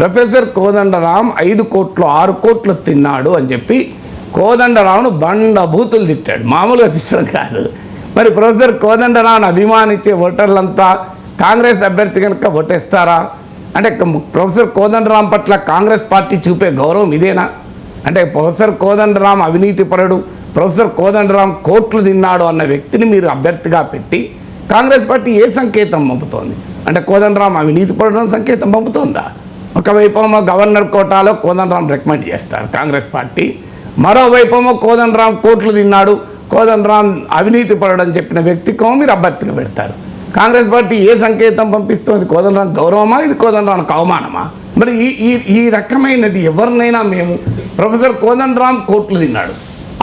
Professor Kodandaram ఐదు కోట్లు ఆరు కోట్లు తిన్నాడు అని చెప్పి కోదండరావును బండ బూతులు తిట్టాడు. మామూలుగా తిట్టడం కాదు. మరి ప్రొఫెసర్ కోదండరావును అభిమానించే ఓటర్లంతా కాంగ్రెస్ అభ్యర్థి కనుక ఓటేస్తారా? అంటే ప్రొఫెసర్ కోదండరాం పట్ల కాంగ్రెస్ పార్టీ చూపే గౌరవం ఇదేనా? అంటే ప్రొఫెసర్ కోదండరాం అవినీతిపరుడు ప్రొఫెసర్ కోదండరాం కోట్లు తిన్నాడు అన్న వ్యక్తిని మీరు అభ్యర్థిగా పెట్టి కాంగ్రెస్ పార్టీ ఏ సంకేతం పంపుతోంది? అంటే కోదండరాం అవినీతిపరుడు సంకేతం పంపుతోందా? ఒకవైపేమో గవర్నర్ కోటాలో కోదండరాం రికమెండ్ చేస్తారు కాంగ్రెస్ పార్టీ. మరోవైపేమో కోదండరాం కోట్లు తిన్నాడు కోదండరాం అవినీతి పడడం చెప్పిన వ్యక్తి మీరు అభ్యర్థిగా పెడతారు. కాంగ్రెస్ పార్టీ ఏ సంకేతం పంపిస్తోంది? కోదండరాం గౌరవమా? ఇది కోదండరాంకి అవమానమా? మరి ఈ ఈ ఈ రకమైనది ఎవరినైనా మేము ప్రొఫెసర్ కోదండరాం కోట్లు తిన్నాడు.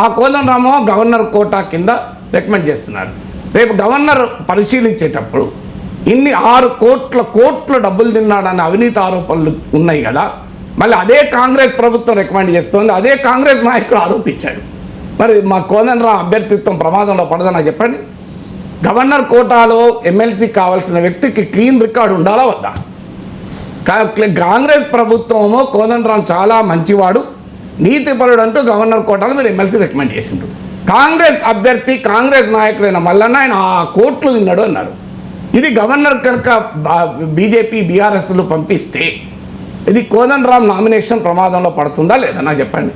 ఆ కోదండరామో గవర్నర్ కోటా కింద రికమెండ్ చేస్తున్నారు. రేపు గవర్నర్ పరిశీలించేటప్పుడు ఇన్ని ఆరు కోట్ల కోట్ల డబ్బులు తిన్నాడన్న అవినీతి ఆరోపణలు ఉన్నాయి కదా. మళ్ళీ అదే కాంగ్రెస్ ప్రభుత్వం రికమెండ్ చేస్తోంది అదే కాంగ్రెస్ నాయకుడు ఆరోపించాడు. మరి మా కోదండరాం అభ్యర్థిత్వం ప్రమాదంలో పడదన్నా చెప్పండి? గవర్నర్ కోటాలో ఎమ్మెల్సీ కావాల్సిన వ్యక్తికి క్లీన్ రికార్డు ఉండాలా వద్దా? కాంగ్రెస్ ప్రభుత్వమో కోదండరాం చాలా మంచివాడు నీతిపరుడు అంటూ గవర్నర్ కోటాలో మీరు ఎమ్మెల్సీ రికమెండ్ చేసిండ్రు. కాంగ్రెస్ అభ్యర్థి కాంగ్రెస్ నాయకుడైన మల్లన్న ఆయన ఆ కోట్లు తిన్నాడు అన్నారు. ఇది గవర్నర్ కనుక బీజేపీ బీఆర్ఎస్లు పంపిస్తే ఇది కోదండరాం నామినేషన్ ప్రమాదంలో పడుతుందా లేదా? నాకు చెప్పండి.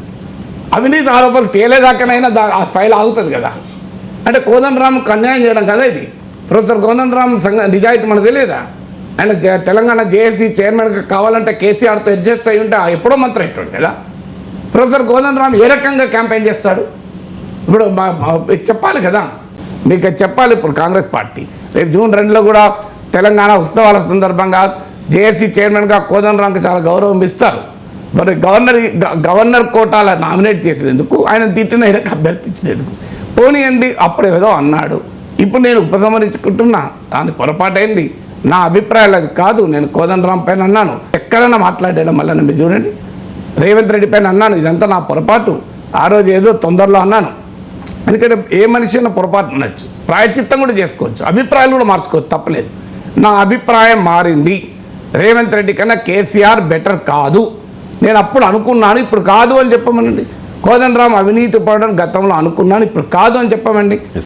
అవినీతి ఆరోపణలు తేలేదాకనైనా దా ఆ ఫైల్ ఆగుతుంది కదా. అంటే కోదండరాంకు అన్యాయం చేయడం కదా ఇది. ప్రొఫెసర్ రామ్ సంఘ నిజాయితీ మనకు తెలియదా? ఆయన జ- తెలంగాణ జేఏసీ చైర్మన్గా కావాలంటే కేసీఆర్తో అడ్జస్ట్ అయి ఉంటే ఆ ఎప్పుడో మంత్రి ఎట్టాడు కదా. ప్రొఫెసర్ రామ్ ఏ రకంగా క్యాంపెయిన్ చేస్తాడు? ఇప్పుడు చెప్పాలి కదా. మీకు చెప్పాలి ఇప్పుడు కాంగ్రెస్ పార్టీ. రేపు జూన్ రెండులో కూడా తెలంగాణ ఉత్సవాల సందర్భంగా జేఏసీ చైర్మన్గా కోదండరాంకి చాలా గౌరవం ఇస్తారు. మరి గవర్నర్ గ- గవర్నర్ కోటాల నామినేట్ చేసేందుకు ఆయన తిట్టిన ఆయనకు అభ్యర్థించినందుకు. పోనీయండి అప్పుడు ఏదో అన్నాడు. ఇప్పుడు నేను ఉపసంహరించుకుంటున్నా. దాని పొరపాటైంది నా అభిప్రాయాలు అది కాదు. నేను కోదండరాం పైన అన్నాను. ఎక్కడైనా మాట్లాడడం మళ్ళీ మీరు చూడండి. రేవంత్ రెడ్డి పైన అన్నాను. ఇదంతా నా పొరపాటు. ఆ రోజు ఏదో తొందరలో అన్నాను. ఎందుకంటే ఏ మనిషి అయినా పొరపాటు ఉండొచ్చు. ప్రాయచిత్తం కూడా చేసుకోవచ్చు. అభిప్రాయాలు కూడా మార్చుకోవచ్చు. తప్పలేదు. నా అభిప్రాయం మారింది. రేవంత్ రెడ్డి కన్నా కేసీఆర్ బెటర్ కాదు. నేను అప్పుడు అనుకున్నాను ఇప్పుడు కాదు అని చెప్పమనండి కోదండరాం అవినీతి పడడం గతంలో అనుకున్నాను ఇప్పుడు కాదు అని చెప్పమండి.